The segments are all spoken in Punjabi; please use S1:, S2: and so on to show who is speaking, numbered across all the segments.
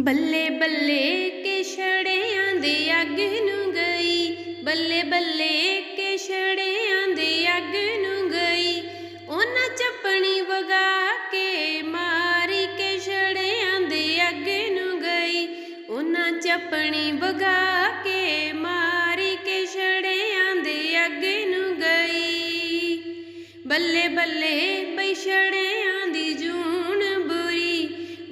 S1: ਬੱਲੇ ਬੱਲੇ ਕੇ ਛੜਿਆਂ ਦੇ ਅੱਗ ਨੂੰ ਗਈ। ਬੱਲੇ ਬੱਲੇ ਕੇ ਛੜਿਆਂ ਦੇ ਅੱਗ ਨੂੰ ਗਈ। ਉਹਨਾਂ ਚੱਪਣੀ ਵਗਾ ਕੇ ਮਾਰੀ ਕੇ ਛੜਿਆਂ ਦੇ ਅੱਗ ਨੂੰ ਗਈ। ਉਹਨਾਂ ਚੱਪਣੀ ਵਗਾ ਕੇ ਮਾਰੀ ਕੇ ਛੜਿਆਂ ਅੱਗ ਨੂੰ ਗਈ। ਬੱਲੇ ਬੱਲੇ ਬੈਛੜਿਆਂ ਦੀ ਜੂਨ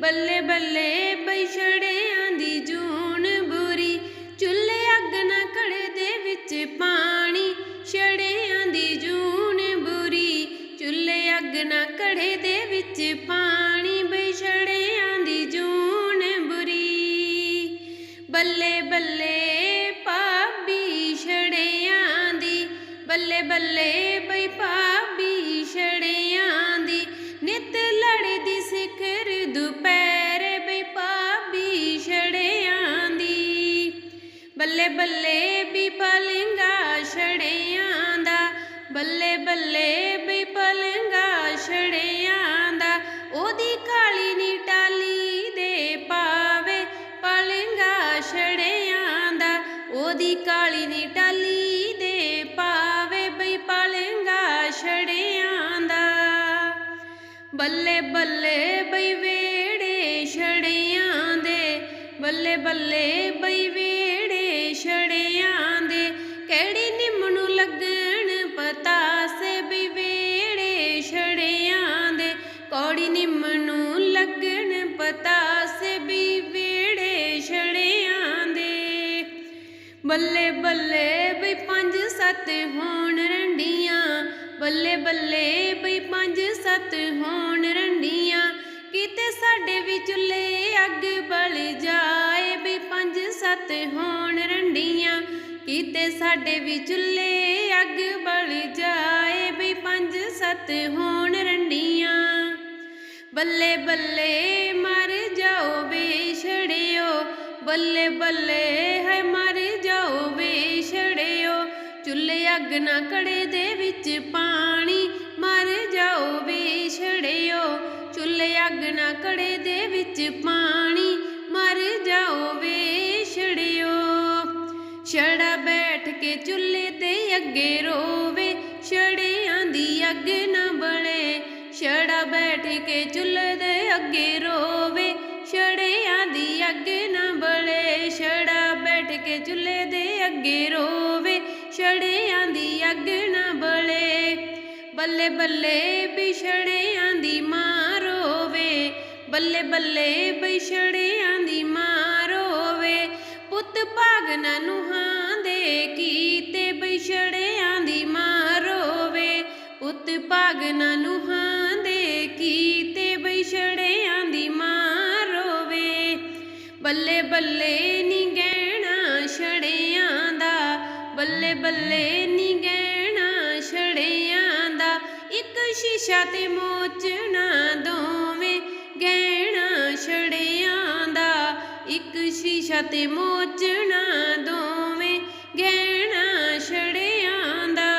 S1: ਬੁਰੀ ਬੱਲੇ ਬੱਲੇ ਬੈਛੜਿਆਂ ਦੀ ਜੂਨ ਬੁਰੀ। ਚੁੱਲ੍ਹੇ ਅੱਗ ਨਾ ਕੜੇ ਦੇ ਵਿੱਚ ਪਾਣੀ। ਛੜਿਆਂ ਦੀ ਜੂਨ ਬੁਰੀ। ਚੁੱਲ੍ਹੇ ਅੱਗ ਨਾ ਕੜੇ ਦੇ ਵਿੱਚ ਪਾਣੀ। ਬੈਛੜਿਆਂ ਦੀ ਜੂਨ ਬੁਰੀ। ਬੱਲੇ ਬੱਲੇ ਭਾਬੀ ਛੜਿਆਂ ਦੀ। ਬੱਲੇ ਬੱਲੇ ਬੱਲੇ ਬੱਲੇ ਬਈ ਵੇੜੇ ਛੜਿਆਂ ਦੇ। ਬੱਲੇ ਬੱਲੇ ਬਈ ਵੇੜੇ ਛੜਿਆਂ ਦੇ। ਕਿਹੜੀ ਨਿੰਮ ਨੂੰ ਲੱਗਣ ਪਤਾ ਸੇ ਬਈ ਵੇੜੇ ਛੜਿਆਂ ਦੇ। ਕੋੜੀ ਨਿੰਮ ਨੂੰ ਲੱਗਣ ਪਤਾ ਸੇ ਬਈ ਵੇੜੇ ਛੜਿਆਂ ਦੇ। ਬੱਲੇ ਬੱਲੇ ਬਈ ਪੰਜ ਸੱਤ ਹੋਣ ਰੰਡੀਆਂ। ਬੱਲੇ ਬੱਲੇ ਬਈ ਪੰਜ ਸੱਤ ਹੋਣ ਰੰਡੀਆਂ, ਕਿਤੇ ਸਾਡੇ ਵੀ ਚੁੱਲ੍ਹੇ ਅੱਗ ਬਲ ਜਾਏ ਬਈ ਪੰਜ ਸੱਤ ਹੋਣ ਰੰਡੀਆਂ, ਕਿਤੇ ਸਾਡੇ ਵੀ ਚੁੱਲ੍ਹੇ ਅੱਗ ਬਲ ਜਾਏ ਬਈ ਪੰਜ ਸੱਤ ਹੋਣ ਰੰਡੀਆਂ। ਬੱਲੇ ਬੱਲੇ ਮਰ ਜਾਓ ਵੇ ਛੜਿਓ ਬੱਲੇ ਬੱਲੇ ਹੈ ਮਰ ਚੁੱਲ੍ਹੇ ਅੱਗ ਨਾ ਕੜੇ ਦੇ ਵਿੱਚ ਪਾਣੀ, ਮਰ ਜਾਓ ਵੇ ਛੜਿਓ। ਚੁੱਲ੍ਹੇ ਅੱਗ ਨਾ ਕੜੇ ਦੇ ਵਿੱਚ ਪਾਣੀ, ਮਰ ਜਾਓ ਵੇ ਛੜਾ ਬੈਠ ਕੇ ਚੁੱਲ੍ਹੇ ਤੇ ਅੱਗੇ ਰੋਵੇ, ਛੜਿਆਂ ਦੀ ਅੱਗ ਨਾ ਬਲੇ ਛੜਾ ਬੈਠ ਕੇ ਚੁੱਲ੍ਹੇ ਦੇ ਅੱਗੇ ਰੋਵੇ, ਛੜਿਆਂ ਦੀ ਅੱਗ ਨਾ ਬਲੇ ਛੜਾ ਬੈਠ ਕੇ ਚੁੱਲ੍ਹੇ ਦੇ ਅੱਗੇ ਰੋਵੇ ਅੱਗ ਨਾ ਬਲੇ, ਬੱਲੇ ਬੱਲੇ ਬਿਛੜਿਆਂ ਦੀ ਮਾਂ ਰੋਵੇ, ਬੱਲੇ ਬੱਲੇ ਬਿਛੜਿਆਂ ਦੀ ਮਾਂ ਰੋਵੇ, ਪੁੱਤ ਭਾਗਨਾ ਨੂਹਾਂ ਦੇ ਕੀਤੇ ਬਿਛੜਿਆਂ ਦੀ ਮਾਂ ਰੋਵੇ, ਪੁੱਤ ਭਾਗਨਾ ਨੂਹਾਂ ਦੇ ਕੀਤੇ ਬਿਛੜਿਆਂ ਦੀ ਮਾਂ ਰੋਵੇ, ਬੱਲੇ ਬੱਲੇ ਨੀ ਗਹਿਣਾ ਛੜਿਆਂ ਦਾ, ਬੱਲੇ ਬੱਲੇ ਸ਼ੀਸ਼ਾ ਤੇ ਮੋਚਣਾ ਦੋਵੇਂ ਗਹਿਣਾ ਛੜਿਆਂ ਦਾ। ਇੱਕ ਸ਼ੀਸ਼ਾ ਤੇ ਮੋਚਣਾ ਦੋਵੇਂ ਗਹਿਣਾ ਛੜਿਆਂ ਦਾ।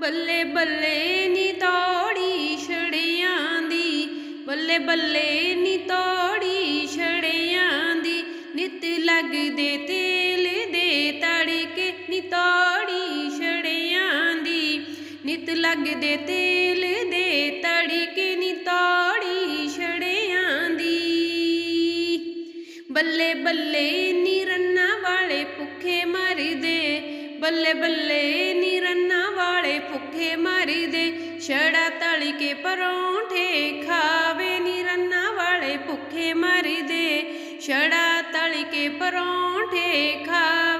S1: ਬੱਲੇ ਬੱਲੇ ਨੀ ਤੋੜੀ ਛੜਿਆਂ ਦੀ, ਬੱਲੇ ਬੱਲੇ ਨੀ ਤੋੜੀ ਛੜਿਆਂ ਦੀ। ਨਿਤ ਲੱਗਦੇ ਤੇਲ ਦੇ ਤੜਕੇ ਨੀ ਤੋੜੀ ਲੱਗਦੇ ਤੇਲ ਦੇ ਤੜਕੇ ਨੀ ਤੋੜੀ ਛੜਿਆਂ ਦੀ। ਬੱਲੇ ਬੱਲੇ ਨੀ ਰੰਨਾ ਵਾਲੇ ਭੁੱਖੇ ਮਰਦੇ, ਬੱਲੇ ਬੱਲੇ ਨੀ ਰੰਨਾ ਵਾਲੇ ਭੁੱਖੇ ਮਰਦੇ, ਛੜਾ ਤਲ ਕੇ ਪਰੌਂਠੇ ਖਾਵੇ ਨੀ ਰੰਨਾ ਵਾਲੇ ਭੁੱਖੇ ਮਰਦੇ, ਛੜਾ ਤਲ ਕੇ ਪਰੌਂਠੇ ਖਾ